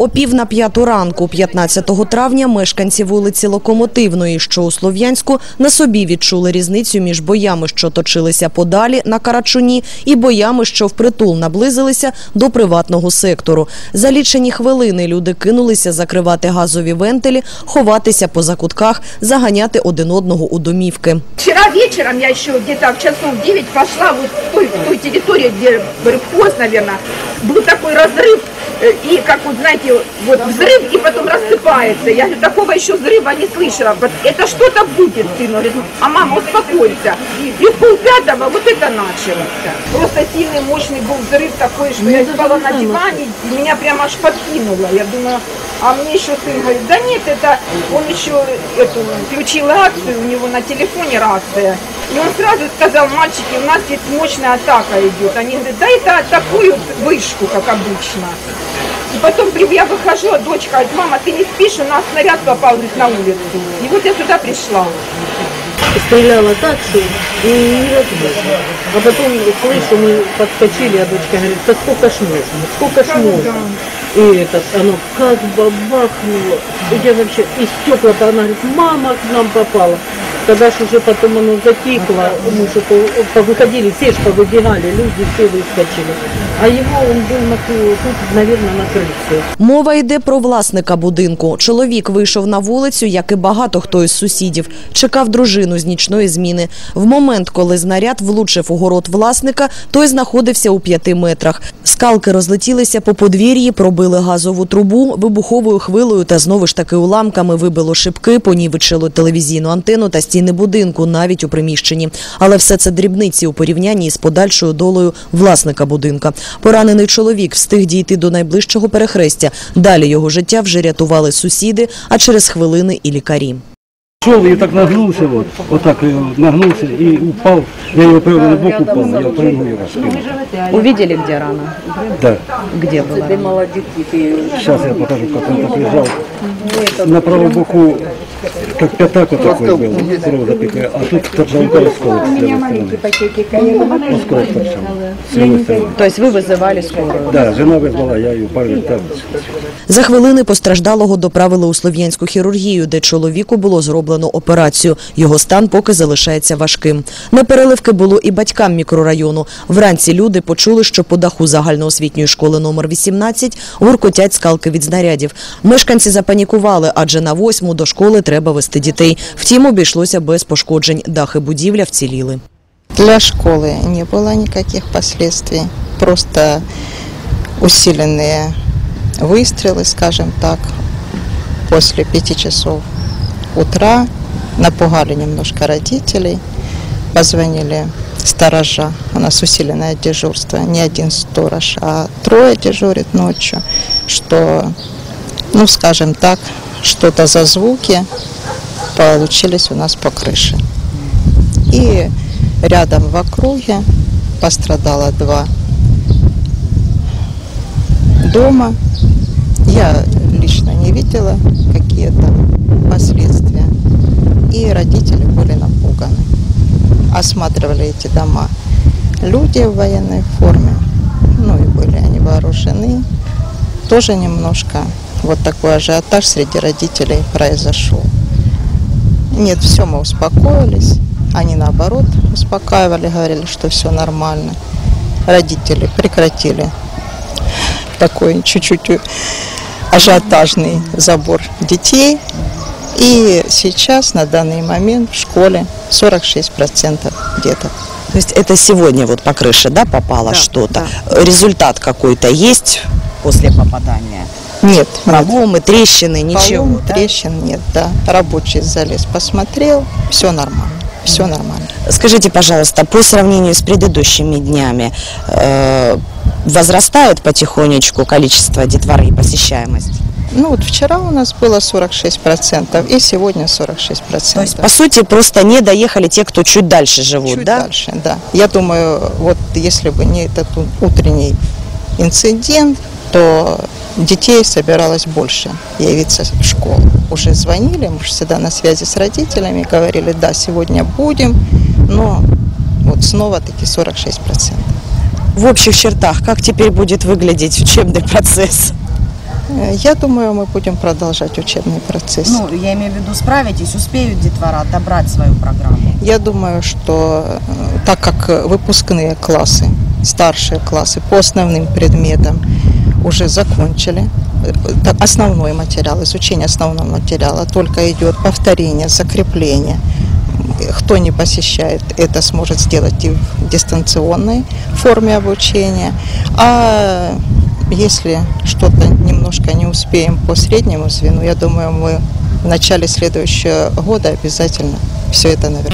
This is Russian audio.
О пів на п'яту ранку, 15 травня, мешканці вулиці Локомотивної, що у Слов'янську, на собі відчули різницю між боями, що точилися подалі на Карачуні, і боями, що впритул наблизилися до приватного сектору. За лічені хвилини люди кинулися закривати газові вентилі, ховатися по закутках, заганяти один одного у домівки. Вчера вечером я еще где-то в часов 9 пошла вот в той, в той территории, где рыбхоз, наверное, был такой разрыв, э, И как вот, знаете, вот взрыв, и потом рассыпается. Я говорю, такого еще взрыва не слышала. Это что-то будет, сын. Говорит, а мама, успокойся. И в полпятого вот это началось. Просто сильный, мощный был взрыв такой, что я спала на диване, и меня прямо аж подкинуло. Я думаю, а мне еще сын говорит, да нет, это он еще эту, включил рацию, у него на телефоне рация. И он сразу сказал, мальчики, у нас здесь мощная атака идет. Они говорят, да это атакуют вышку, как обычно. И потом я выхожу, а дочка говорит, мама, ты не спишь, у нас снаряд попал говорит, на улицу. И вот я сюда пришла. стреляла так, что невозможно. А потом слышу, мы подскочили, а дочка говорит, да сколько ж можно, сколько ж можно. И этот, оно как бабахнуло. И я вообще, и стекла-то, она говорит, мама к нам попала. Когда ж уже потом оно затихло, мы же по- повыходили, все ж повыбегали, люди все выскочили. А его, он был на, кры- тут, наверное, на крыльце. Мова йде про власника будинку. Чоловік вийшов на вулицю, як і багато хто із сусідів. Чекав дружину з нічної зміни. В момент, коли знаряд влучив у город власника, той знаходився у п'яти метрах. Скалки розлетілися по подвір'ї, пробили газову трубу, вибуховою хвилою та знову ж таки уламками вибило шибки, понівечило телевізійну антенну та стіни будинку, навіть у приміщенні. Але все це дрібниці у порівнянні з подальшою долею власника будинка. Поранений чоловік встиг дійти до найближчого перехрестя. Далі його життя вже рятували сусіди, а через хвилини і лікарі. Шел и так нагнулся, вот, вот так э, нагнулся и упал. Я его прямо на бок упал, я пойму его спину. Увидели, де рана? Да, Где була? сейчас я покажу, как он так лежал. На правом боку, как пятак вот такой был, кровь запекая, а тут торчал осколок с левой стороны. Осколок торчал с левой стороны. Тобто ви визивали скорую? Да, жена вызвала, я ее парень там. За хвилини постраждалого доправили у слов'янську хірургію, де чоловіку було зроблено операцію. Його стан поки залишається важким. Непереливки було і батькам мікрорайону. Вранці люди почули, що по даху загальноосвітньої школи номер 18 гуркотять скалки від знарядів. Мешканці запанікували, адже на восьму до школи треба вести дітей. Втім, обійшлося без пошкоджень. Дахи будівля вціліли. Для школы не было никаких последствий, просто усиленные выстрелы, скажем так, после пяти часов утра напугали немножко родителей, позвонили сторожа, у нас усиленное дежурство, не один сторож, а трое дежурит ночью, что, ну, скажем так, что-то за звуки Получились у нас по крыше. И рядом в округе пострадало два дома. Я лично не видела какие-то последствия. И родители были напуганы. Осматривали эти дома люди в военной форме. Ну и были они вооружены. Тоже немножко вот такой ажиотаж среди родителей произошел. Нет, все, мы успокоились. Они наоборот успокаивали, говорили, что все нормально. Родители прекратили такой чуть-чуть ажиотажный забор детей. И сейчас, на данный момент, в школе 46% деток. То есть это сегодня вот по крыше, да, попало что-то? Результат какой-то есть после попадания? Нет, Проломы, трещины, ничего. Полом, да? трещин нет, да. Рабочий залез, посмотрел, все нормально, все нормально. Скажите, пожалуйста, по сравнению с предыдущими днями э, возрастает потихонечку количество детворы и посещаемость? Ну вот вчера у нас было 46% и сегодня 46%. То есть, по сути, просто не доехали те, кто чуть дальше живут, Чуть да? дальше, да. Я думаю, вот если бы не этот утренний инцидент, то детей собиралось больше явиться в школу. Уже звонили, мы же всегда на связи с родителями, говорили, да, сегодня будем, но вот снова-таки 46%. В общих чертах, как теперь будет выглядеть учебный процесс? Э, Я думаю, мы будем продолжать учебный процесс. Ну, я имею в виду, справитесь, успеют детвора отобрать свою программу? Я думаю, что э, так как выпускные классы, старшие классы по основным предметам уже закончили, основной материал, изучение основного материала, только идет повторение, закрепление. Кто не посещает, это сможет сделать и в дистанционной форме обучения. А если что-то немножко не успеем по среднему звену, я думаю, мы в начале следующего года обязательно все это наверное.